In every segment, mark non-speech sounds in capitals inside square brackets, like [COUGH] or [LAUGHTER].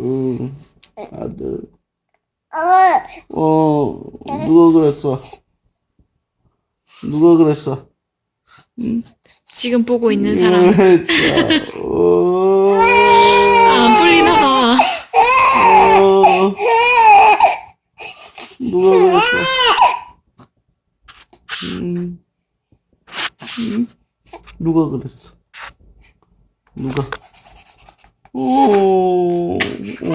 응, 아들. 어, 누가 그랬어? 누가 그랬어? 지금 보고 있는 사람 자, 어, 안 풀리나 봐. 어, 누가 그랬어? 음, 음, 누가 그랬어? 누가? 오, 오,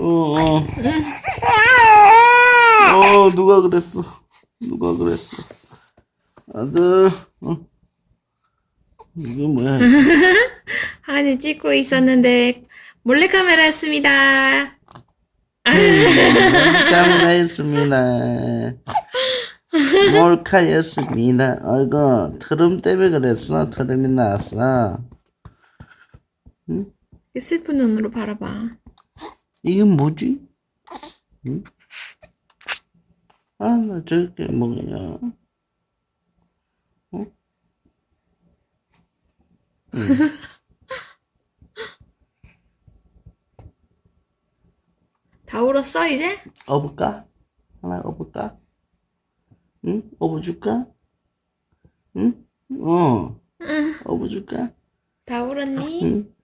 오, 어, 어. 어, 누가 그랬어? 누가 그랬어? 아들, 어? 이게 뭐야? [LAUGHS] 하니 찍고 있었는데 몰래카메라였습니다. 카메라였습니다. 몰카였습니다. 아이고, 트름 때문에 그랬어. 트름이 나왔어. 슬픈 눈으로 바라봐. 이게 뭐지? 응? 아, 나 저게 뭐야? 어? 다 울었어 이제? 업을까? 하나 업을까? 응? 업어줄까? 응? 어. 업어줄까? 다 울었니? 응?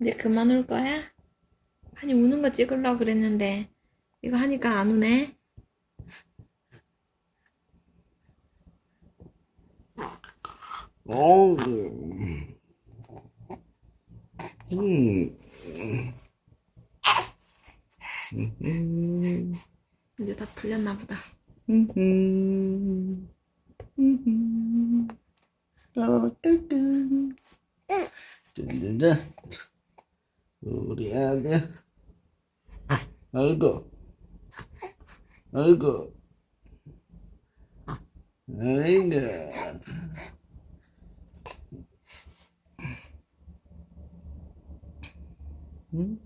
이제 그만 울 거야? 하니 우는 거 찍으려고 그랬는데 이거 하니까 안 우네. 어. 음. 음. 이제 다 풀렸나 보다. 음. 음. 까까까. 짠짠짠. 우리 아들. 아이고. 아이고. 아이고. 응?